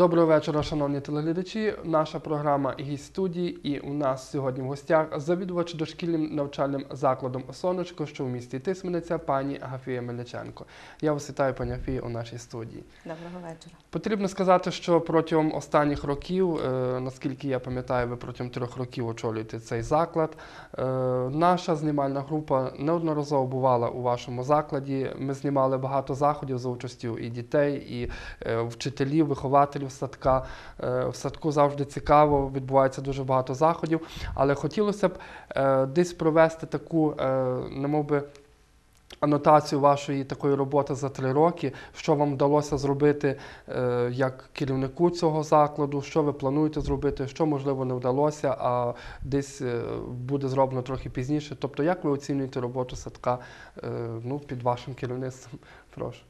Доброго вечора, шановні телеглядачі. Наша програма «Гість студії і у нас сьогодні в гостях завідувач дошкільним навчальним закладом Сонечко, що в місті Тисмениця, пані Агафія Мельниченко. Я вас вітаю, пані Агафія, у нашій студії. Доброго вечора. Потрібно сказати, що протягом останніх років, е, наскільки я пам'ятаю, ви протягом трьох років очолюєте цей заклад. Е, Наша знімальна група неодноразово бувала у вашому закладі. Ми знімали багато заходів за участю і дітей, і е, вчителів, вихователів садка. Е, В садку завжди цікаво, відбувається дуже багато заходів. Але хотілося б е, десь провести таку, е, немов би, анотацію вашої такої роботи за три роки, що вам вдалося зробити як керівнику цього закладу, що ви плануєте зробити, що можливо не вдалося, а десь буде зроблено трохи пізніше. Тобто, як ви оцінюєте роботу садка ну, під вашим керівництвом? Прошу.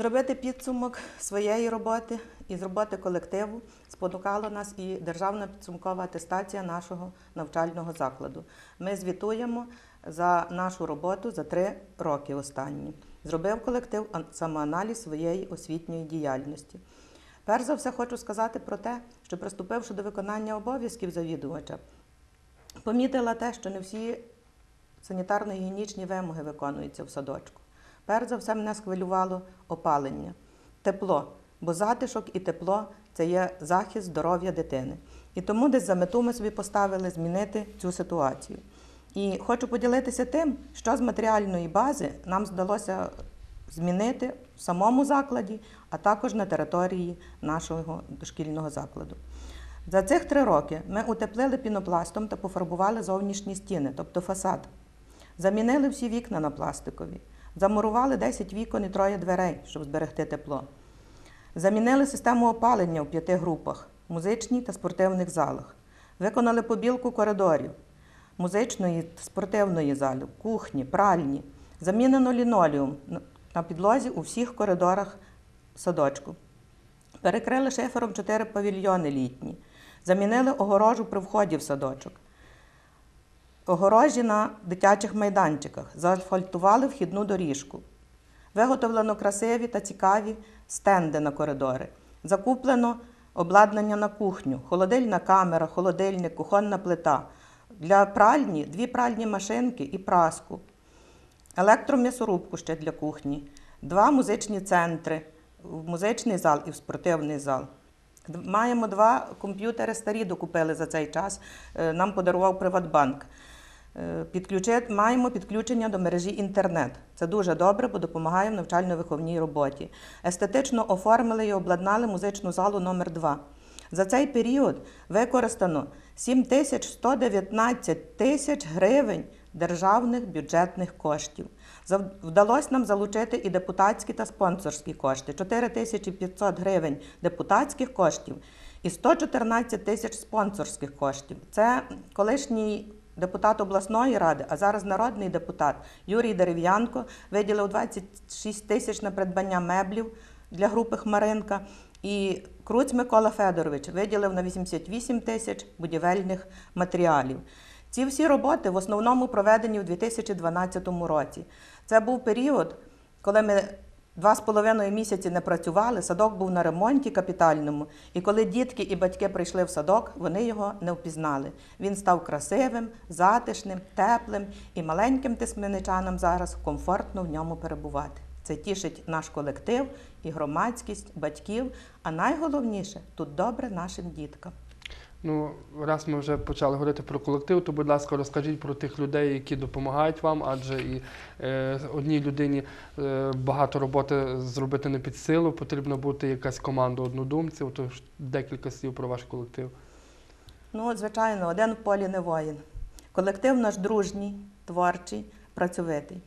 Зробити підсумок своєї роботи і з роботи колективу спонукала нас і державна підсумкова атестація нашого навчального закладу. Ми звітуємо за нашу роботу за три роки останні. Зробив колектив самоаналіз своєї освітньої діяльності. Перш за все, хочу сказати про те, що приступивши до виконання обов'язків завідувача, помітила те, що не всі санітарно-гігієнічні вимоги виконуються в садочку. Перш за все, мене схвилювало опалення, тепло, бо затишок і тепло це є захист здоров'я дитини. І тому десь за мету ми собі поставили змінити цю ситуацію. І хочу поділитися тим, що з матеріальної бази нам вдалося змінити в самому закладі, а також на території нашого дошкільного закладу. За цих три роки ми утеплили пінопластом та пофарбували зовнішні стіни, тобто фасад. Замінили всі вікна на пластикові, замурували 10 вікон і троє дверей, щоб зберегти тепло. Замінили систему опалення у п'яти групах музичній та спортивних залах. Виконали побілку коридорів, музичної та спортивної зали, кухні, пральні. Замінено лінолеум на- на підлозі у всіх коридорах садочку. Перекрили шифером чотири павільйони літні. Замінили огорожу при вході в садочок. Огорожі на дитячих майданчиках, заасфальтували вхідну доріжку. Виготовлено красиві та цікаві стенди на коридори. Закуплено обладнання на кухню, холодильна камера, холодильник, кухонна плита. Для пральні дві пральні машинки і праску. Електром'ясорубку ще для кухні, два музичні центри, в музичний зал і в спортивний зал. Маємо два комп'ютери старі докупили за цей час. е, Нам подарував Приватбанк. Е, Підключи... Маємо підключення до мережі інтернет. Це дуже добре, бо допомагає в навчально-виховній роботі. Естетично оформили і обладнали музичну залу номер 2 За цей період використано 7119 тисяч гривень державних бюджетних коштів. Вдалося нам залучити і депутатські та спонсорські кошти. 4500 гривень депутатських коштів і 114 тисяч спонсорських коштів. Це колишній депутат обласної ради, а зараз народний депутат Юрій Дерев'янко виділив 26 тисяч на придбання меблів для групи Хмаринка. І Круць Микола Федорович виділив на 88 тисяч будівельних матеріалів. Ці всі роботи в основному проведені в 2012 році. Це був період, коли ми два з половиною місяці не працювали, садок був на ремонті капітальному, і коли дітки і батьки прийшли в садок, вони його не впізнали. Він став красивим, затишним, теплим і маленьким тисменичанам зараз комфортно в ньому перебувати. Це тішить наш колектив і громадськість, батьків, а найголовніше тут добре нашим діткам. Ну, раз ми вже почали говорити про колектив, то, будь ласка, розкажіть про тих людей, які допомагають вам, адже і е, одній людині е, багато роботи зробити не під силу, потрібно бути якась команда однодумців, тож декілька слів про ваш колектив. Ну, звичайно, один в полі не воїн. Колектив наш дружній, творчий, працьовитий.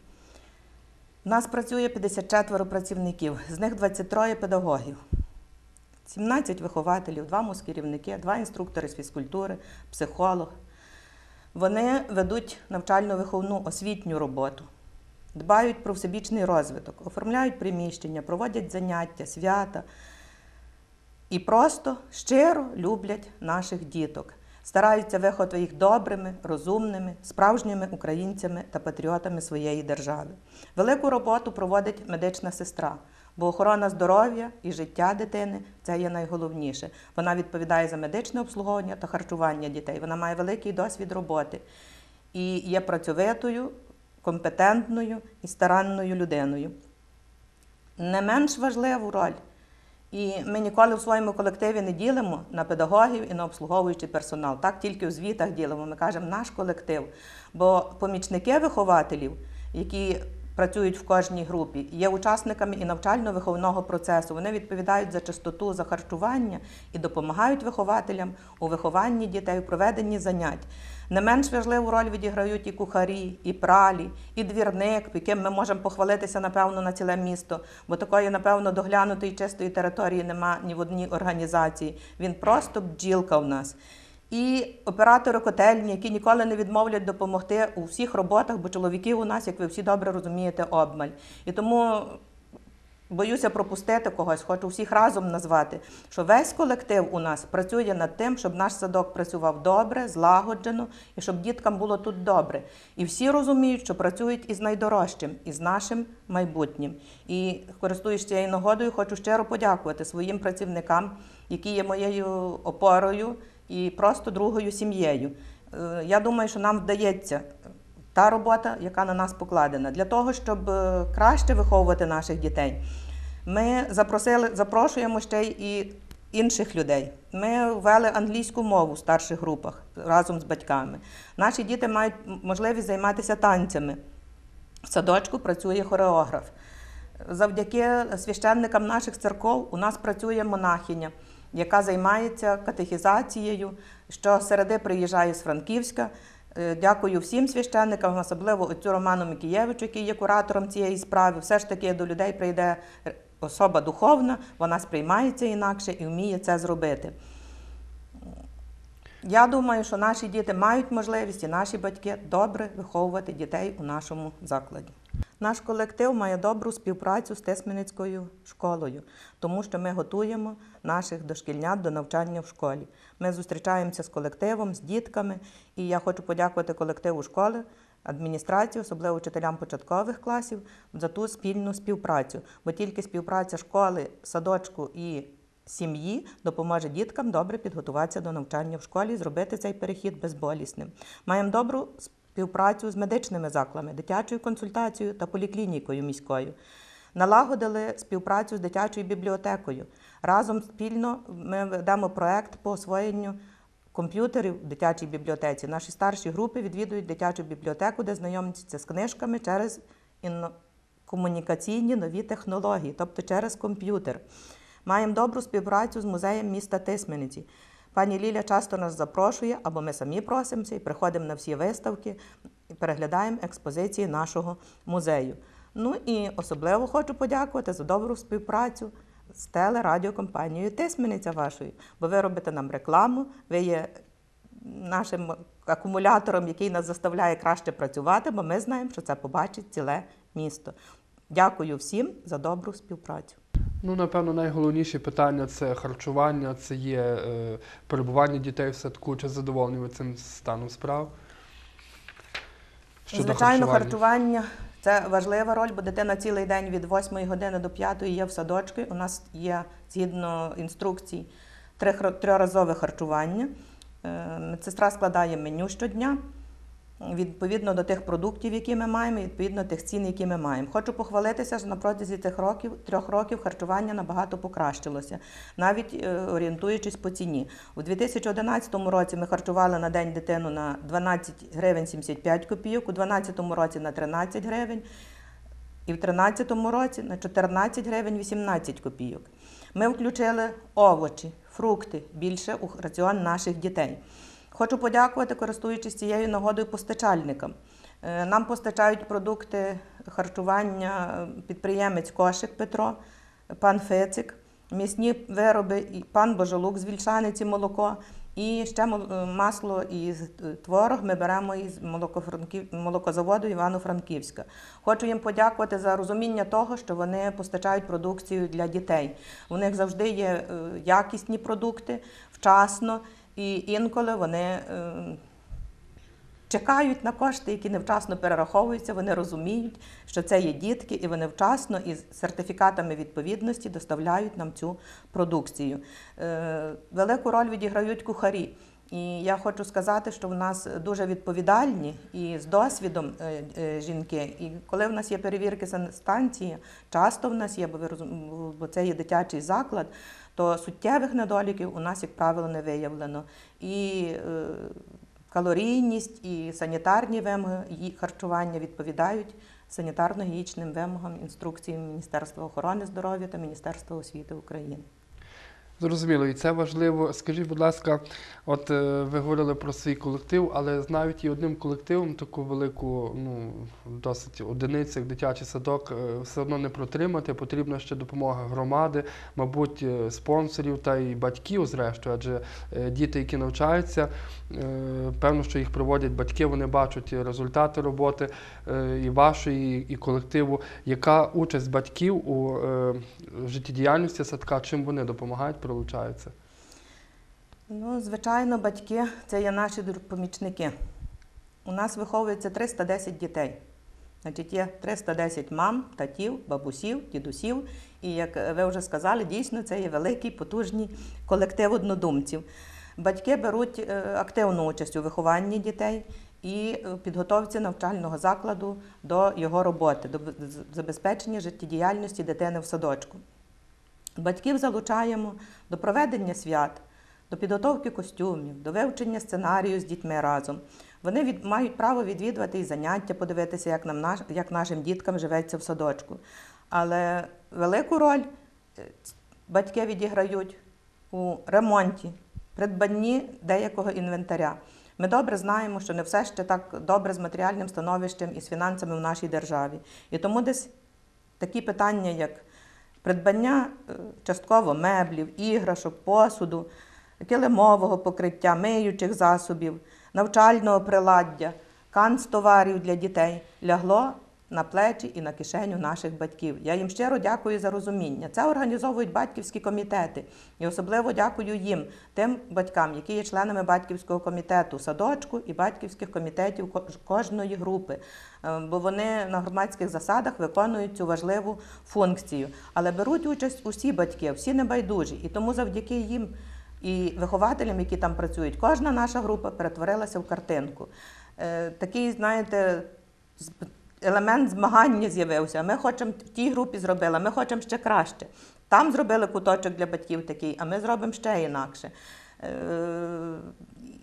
У нас працює 54 працівників, з них 23 педагогів, 17 вихователів, два мускерівники, два інструктори з фізкультури, психолог. Вони ведуть навчально-виховну освітню роботу, дбають про всебічний розвиток, оформляють приміщення, проводять заняття, свята і просто щиро люблять наших діток. Стараються виховати їх добрими, розумними, справжніми українцями та патріотами своєї держави. Велику роботу проводить медична сестра. Бо охорона здоров'я і життя дитини це є найголовніше. Вона відповідає за медичне обслуговування та харчування дітей. Вона має великий досвід роботи і є працьовитою, компетентною і старанною людиною. Не менш важливу роль. І ми ніколи в своєму колективі не ділимо на педагогів і на обслуговуючий персонал. Так тільки в звітах ділимо. Ми кажемо наш колектив. Бо помічники вихователів, які працюють в кожній групі, є учасниками і навчально-виховного процесу. Вони відповідають за чистоту, за харчування і допомагають вихователям у вихованні дітей, у проведенні занять. Не менш важливу роль відіграють і кухарі, і пралі, і двірник, яким ми можемо похвалитися, напевно, на ціле місто, бо такої, напевно, доглянутої чистої території нема ні в одній організації. Він просто бджілка в нас. І оператори котельні, які ніколи не відмовлять допомогти у всіх роботах, бо чоловіків у нас, як ви всі добре розумієте, обмаль. І тому боюся пропустити когось, хочу всіх разом назвати, що весь колектив у нас працює над тим, щоб наш садок працював добре, злагоджено і щоб діткам було тут добре. І всі розуміють, що працюють із найдорожчим, із нашим майбутнім. І користуючись цією нагодою, хочу щиро подякувати своїм працівникам, які є моєю опорою і просто другою сім'єю. Е, Я думаю, що нам вдається та робота, яка на нас покладена, для того, щоб е, краще виховувати наших дітей. Ми запросили, запрошуємо ще і інших людей. Ми ввели англійську мову в старших групах разом з батьками. Наші діти мають можливість займатися танцями. В садочку працює хореограф. Завдяки священникам наших церков у нас працює монахиня, яка займається катехізацією. Щосереди приїжджає з Франківська. Е, Дякую всім священникам, особливо отцю Роману Микієвичу, який є куратором цієї справи. Все ж таки до людей прийде особа духовна, вона сприймається інакше і вміє це зробити. Я думаю, що наші діти мають можливість і наші батьки добре виховувати дітей у нашому закладі. Наш колектив має добру співпрацю з Тисменницькою школою, тому що ми готуємо наших дошкільнят до навчання в школі. Ми зустрічаємося з колективом, з дітками, і я хочу подякувати колективу школи, адміністрації, особливо вчителям початкових класів, за ту спільну співпрацю. Бо тільки співпраця школи, садочку і сім'ї допоможе діткам добре підготуватися до навчання в школі зробити цей перехід безболісним. Маємо добру співпрацю з медичними закладами, дитячою консультацією та поліклінікою міською. Налагодили співпрацю з дитячою бібліотекою. Разом спільно ми ведемо проект по освоєнню комп'ютерів в дитячій бібліотеці. Наші старші групи відвідують дитячу бібліотеку, де знайомляться з книжками через комунікаційні нові технології, тобто через комп'ютер. Маємо добру співпрацю з музеєм міста Тисмениці. Пані Ліля часто нас запрошує, або ми самі просимося і приходимо на всі виставки і переглядаємо експозиції нашого музею. Ну і особливо хочу подякувати за добру співпрацю з телерадіокомпанією Тисмениця вашою, бо ви робите нам рекламу, ви є нашим акумулятором, який нас заставляє краще працювати, бо ми знаємо, що це побачить ціле місто. Дякую всім за добру співпрацю. Ну, напевно, найголовніші питання це харчування, це є е, перебування дітей в садку. Чи задоволені ви цим станом справ? Звичайно, харчування це важлива роль, бо дитина цілий день від 8 години до 5 є в садочку. У нас є згідно інструкцій триразове харчування. Е, Медсестра складає меню щодня. Відповідно до тих продуктів, які ми маємо, і відповідно тих цін, які ми маємо. Хочу похвалитися, що на протязі цих років, трьох років харчування набагато покращилося, навіть е, орієнтуючись по ціні. У 2011 році ми харчували на день дитину на 12 гривень 75 копійок, у 2012 році на 13 гривень, і в 2013 році на 14 гривень 18 копійок. Ми включили овочі, фрукти більше у раціон наших дітей. Хочу подякувати, користуючись цією нагодою, постачальникам. Е, Нам постачають продукти харчування е, підприємець Кошик Петро, пан Фицик, м'ясні вироби, і пан Божолук з Вільшаниці молоко. І ще е, масло і творог ми беремо із молокозаводу Івано-Франківська. Хочу їм подякувати за розуміння того, що вони постачають продукцію для дітей. У них завжди є якісні продукти вчасно, і інколи вони е, чекають на кошти, які невчасно перераховуються. Вони розуміють, що це є дітки, і вони вчасно із сертифікатами відповідності доставляють нам цю продукцію. Е, Велику роль відіграють кухарі. І я хочу сказати, що в нас дуже відповідальні і з досвідом е, е, жінки. І коли в нас є перевірки санстанції, часто в нас є, бо це є дитячий заклад, то суттєвих недоліків у нас, як правило, не виявлено. І е, калорійність, і санітарні вимоги харчування відповідають санітарно-гігієнічним вимогам інструкції Міністерства охорони здоров'я та Міністерства освіти України. Зрозуміло, і це важливо. Скажіть, будь ласка, от е, ви говорили про свій колектив, але навіть і одним колективом таку велику, ну досить одиницю, як дитячий садок, е, все одно не протримати. Потрібна ще допомога громади, мабуть, е, спонсорів та й батьків, зрештою, адже діти, які навчаються, певно, що їх проводять батьки, вони бачать результати роботи і вашої, і колективу. Яка участь батьків у життєдіяльності садка, чим вони допомагають, прилучаються? Ну, звичайно, батьки це є наші помічники. У нас виховується 310 дітей. Значить, є 310 мам, татів, бабусів, дідусів. І як ви вже сказали, дійсно це є великий потужний колектив однодумців. Батьки беруть е, активну участь у вихованні дітей і е, підготовці навчального закладу до його роботи, до забезпечення життєдіяльності дитини в садочку. Батьків залучаємо до проведення свят, до підготовки костюмів, до вивчення сценарію з дітьми разом. Вони від, мають право відвідувати і заняття, подивитися, як, нам як нашим діткам живеться в садочку. Але велику роль е, батьки відіграють у ремонті, придбанні деякого інвентаря. Ми добре знаємо, що не все ще так добре з матеріальним становищем і з фінансами в нашій державі. І тому десь такі питання, як придбання е, частково меблів, іграшок, посуду, килимового покриття, миючих засобів, навчального приладдя, канцтоварів для дітей лягло на плечі і на кишеню наших батьків. Я їм щиро дякую за розуміння. Це організовують батьківські комітети. І особливо дякую їм, тим батькам, які є членами батьківського комітету садочку і батьківських комітетів кожної групи. Е, Бо вони на громадських засадах виконують цю важливу функцію. Але беруть участь усі батьки, всі небайдужі. І тому завдяки їм і вихователям, які там працюють, кожна наша група перетворилася в картинку. Е, Такий, знаєте, елемент змагання з'явився. Ми хочемо в тій групі зробили, ми хочемо ще краще. Там зробили куточок для батьків такий, а ми зробимо ще інакше. Е,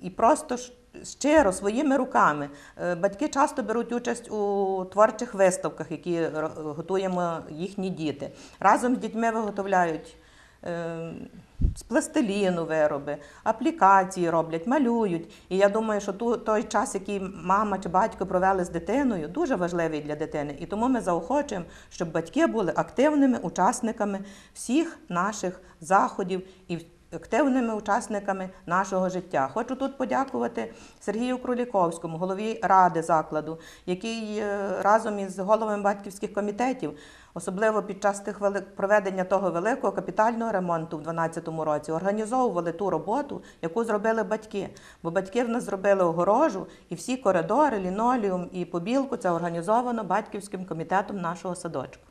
І просто щиро своїми руками. Е, Батьки часто беруть участь у творчих виставках, які готуємо їхні діти. Разом з дітьми виготовляють з пластиліну вироби, аплікації роблять, малюють. І я думаю, що той час, який мама чи батько провели з дитиною, дуже важливий для дитини. І тому ми заохочуємо, щоб батьки були активними учасниками всіх наших заходів і активними учасниками нашого життя. Хочу тут подякувати Сергію Круліковському, голові ради закладу, який е, разом із головами батьківських комітетів, особливо під час тих вели- проведення того великого капітального ремонту в 2012 році, організовували ту роботу, яку зробили батьки. Бо батьки в нас зробили огорожу, і всі коридори, лінолеум і побілку це організовано батьківським комітетом нашого садочку.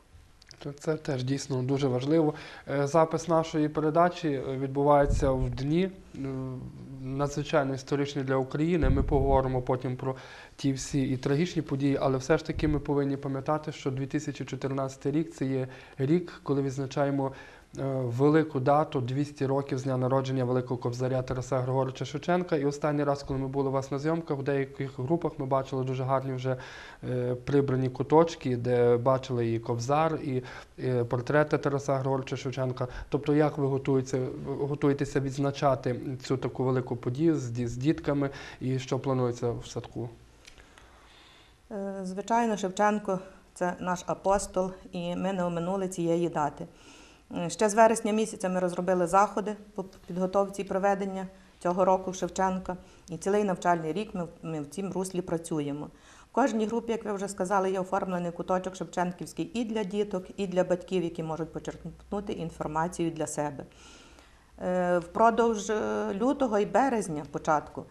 То Це теж дійсно дуже важливо. Е, Запис нашої передачі е, відбувається в дні е, надзвичайно історичні для України. Ми поговоримо потім про ті всі і трагічні події, але все ж таки ми повинні пам'ятати, що 2014 рік це є рік, коли відзначаємо велику дату 200 років з дня народження великого кобзаря Тараса Григоровича Шевченка. І останній раз, коли ми були у вас на зйомках, в деяких групах ми бачили дуже гарні вже е, прибрані куточки, де бачили і кобзар, і е, портрети Тараса Григоровича Шевченка. Тобто, як ви готуєтеся, відзначати цю таку велику подію з, з дітками і що планується в садку? Е, Звичайно, Шевченко це наш апостол, і ми не оминули цієї дати. Е, Ще з вересня місяця ми розробили заходи по підготовці і проведення цього року Шевченка. І цілий навчальний рік ми, ми в цім руслі працюємо. В кожній групі, як ви вже сказали, є оформлений куточок Шевченківський і для діток, і для батьків, які можуть почерпнути інформацію для себе. Е, Впродовж е, лютого і березня, початку,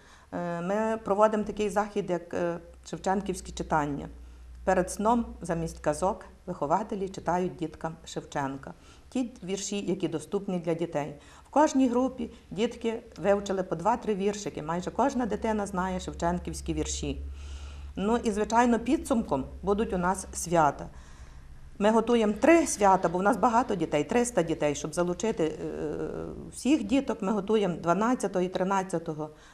ми проводимо такий захід, як Шевченківські читання. Перед сном замість казок вихователі читають діткам Шевченка. Ті вірші, які доступні для дітей. В кожній групі дітки вивчили по 2-3 віршики. Майже кожна дитина знає шевченківські вірші. Ну і, звичайно, підсумком будуть у нас свята. Ми готуємо три свята, бо в нас багато дітей, 300 дітей, щоб залучити е, всіх діток. Ми готуємо 12 і 13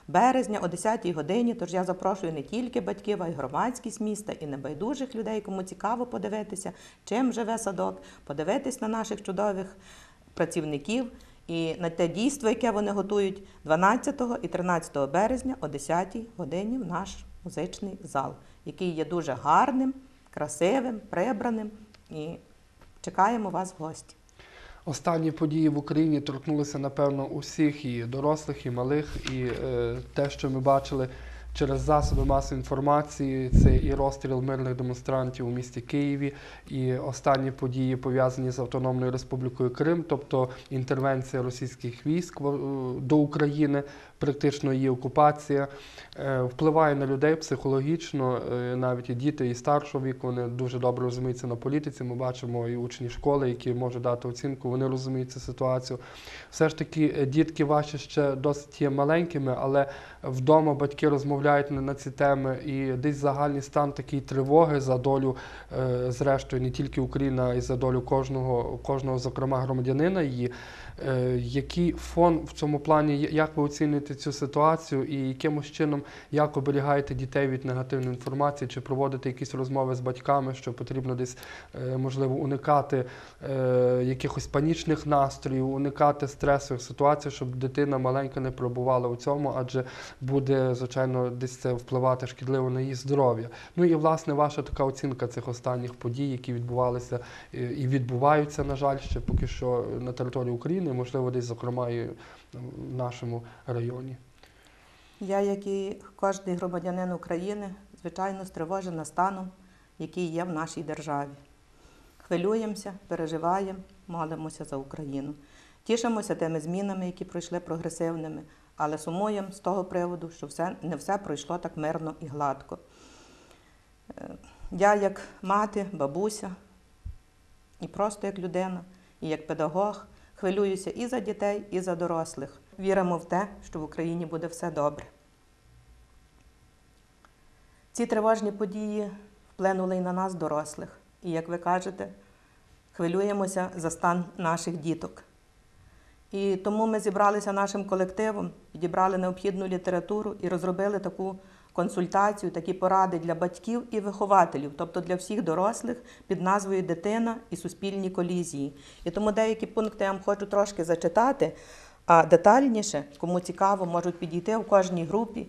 березня о 10 годині. Тож я запрошую не тільки батьків, а й громадськість міста і небайдужих людей, кому цікаво подивитися, чим живе садок, подивитись на наших чудових працівників і на те дійство, яке вони готують 12 і 13 березня о 10 годині в наш музичний зал, який є дуже гарним, красивим, прибраним. І чекаємо вас в гості. Останні події в Україні торкнулися, напевно, усіх і дорослих, і малих, і е, те, що ми бачили через засоби масової інформації, це і розстріл мирних демонстрантів у місті Києві, і останні події пов'язані з Автономною Республікою Крим, тобто інтервенція російських військ е, до України, практично її окупація, е, впливає на людей психологічно, е, навіть і діти, і старшого віку, вони дуже добре розуміються на політиці. Ми бачимо і учні школи, які можуть дати оцінку, вони розуміють цю ситуацію. Все ж таки, дітки ваші ще досить є маленькими, але вдома батьки розмовляють на, на ці теми, і десь загальний стан такої тривоги за долю, е, зрештою, не тільки України, а й за долю кожного, кожного, зокрема, громадянина її. Е, Який фон в цьому плані, як ви оцінюєте цю ситуацію і якимось чином як оберігаєте дітей від негативної інформації, чи проводите якісь розмови з батьками, що потрібно десь е, можливо уникати е, якихось панічних настроїв, уникати стресових ситуацій, щоб дитина маленька не пробувала у цьому, адже буде звичайно десь це впливати шкідливо на її здоров'я. Ну і власне ваша така оцінка цих останніх подій, які відбувалися і відбуваються, на жаль, ще поки що на території України, можливо, десь зокрема і в нашому районі. Я, як і кожен громадянин України, звичайно, стривожена станом, який є в нашій державі. Хвилюємося, переживаємо, молимося за Україну. Тішимося тими змінами, які пройшли прогресивними, але сумуємо з того приводу, що все, не все пройшло так мирно і гладко. Е, Я, як мати, бабуся, і просто як людина, і як педагог, хвилююся і за дітей, і за дорослих. Віримо в те, що в Україні буде все добре. Ці тривожні події вплинули і на нас, дорослих. І, як ви кажете, хвилюємося за стан наших діток. І тому ми зібралися нашим колективом, підібрали необхідну літературу і розробили таку консультацію, такі поради для батьків і вихователів, тобто для всіх дорослих під назвою Дитина і суспільні колізії. І тому деякі пункти я вам хочу трошки зачитати, а детальніше, кому цікаво, можуть підійти в кожній групі.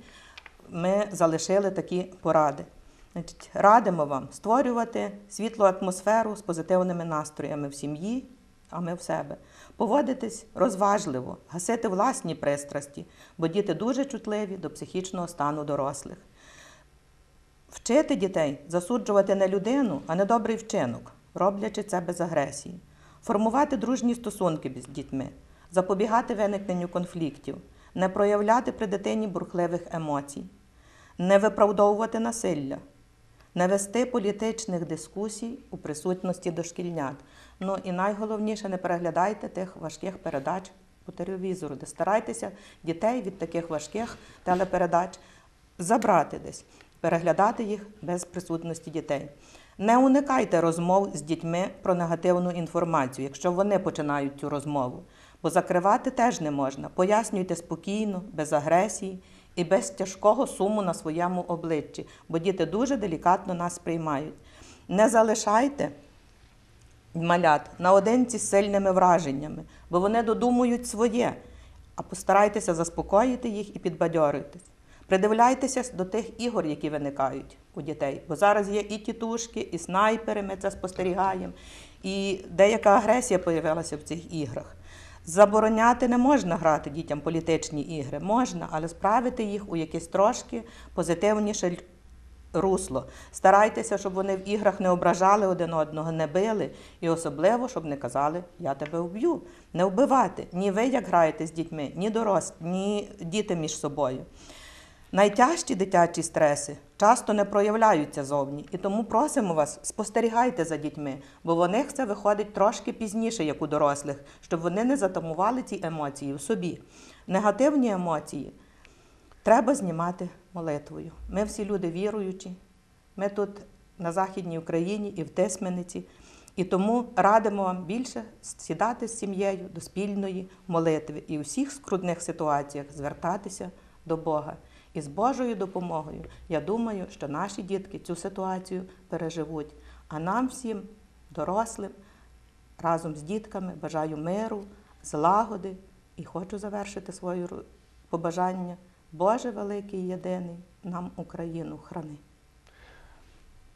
Ми залишили такі поради. Значить, радимо вам створювати світлу атмосферу з позитивними настроями в сім'ї, а ми в себе. Поводитись розважливо, гасити власні пристрасті, бо діти дуже чутливі до психічного стану дорослих. Вчити дітей засуджувати не людину, а недобрий вчинок, роблячи це без агресії, формувати дружні стосунки з дітьми, запобігати виникненню конфліктів, не проявляти при дитині бурхливих емоцій, не виправдовувати насилля, не вести політичних дискусій у присутності дошкільнят. Ну і найголовніше, не переглядайте тих важких передач по телевізору, де старайтеся дітей від таких важких телепередач забрати десь, переглядати їх без присутності дітей. Не уникайте розмов з дітьми про негативну інформацію, якщо вони починають цю розмову. Бо закривати теж не можна. Пояснюйте спокійно, без агресії і без тяжкого суму на своєму обличчі, бо діти дуже делікатно нас сприймають. Не залишайте малят наодинці з сильними враженнями, бо вони додумують своє, а постарайтеся заспокоїти їх і підбадьоритись. Придивляйтеся до тих ігор, які виникають у дітей, бо зараз є і тітушки, і снайпери, ми це спостерігаємо, і деяка агресія з'явилася в цих іграх. Забороняти не можна грати дітям політичні ігри, можна, але справити їх у якесь трошки позитивніше русло. Старайтеся, щоб вони в іграх не ображали один одного, не били. І особливо, щоб не казали, я тебе вб'ю. Не вбивати. Ні ви, як граєте з дітьми, ні дорослі, ні діти між собою. Найтяжчі дитячі стреси часто не проявляються зовні, і тому просимо вас, спостерігайте за дітьми, бо в них це виходить трошки пізніше, як у дорослих, щоб вони не затамували ці емоції в собі. Негативні емоції треба знімати молитвою. Ми всі люди віруючі, ми тут на Західній Україні і в Тисмениці. І тому радимо вам більше сідати з сім'єю до спільної молитви і у всіх скрутних ситуаціях звертатися до Бога. І з Божою допомогою я думаю, що наші дітки цю ситуацію переживуть. А нам всім, дорослим, разом з дітками бажаю миру, злагоди і хочу завершити своє побажання. Боже великий єдиний, нам Україну храни.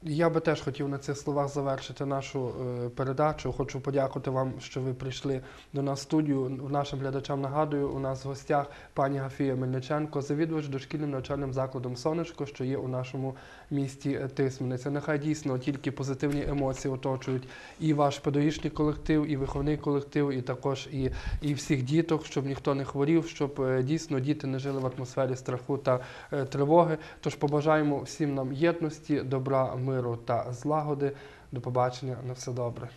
Я би теж хотів на цих словах завершити нашу е, передачу. Хочу подякувати вам, що ви прийшли до нас в студію. Нашим глядачам нагадую, у нас в гостях пані Гафія Мельниченко, завідувач дошкільним навчальним закладом Сонечко, що є у нашому місті Тисмениця. Нехай дійсно тільки позитивні емоції оточують і ваш педагогічний колектив, і виховний колектив, і також і, і всіх діток, щоб ніхто не хворів, щоб е, дійсно діти не жили в атмосфері страху та е, тривоги. Тож побажаємо всім нам єдності, добра, миру та злагоди. До побачення на все добре.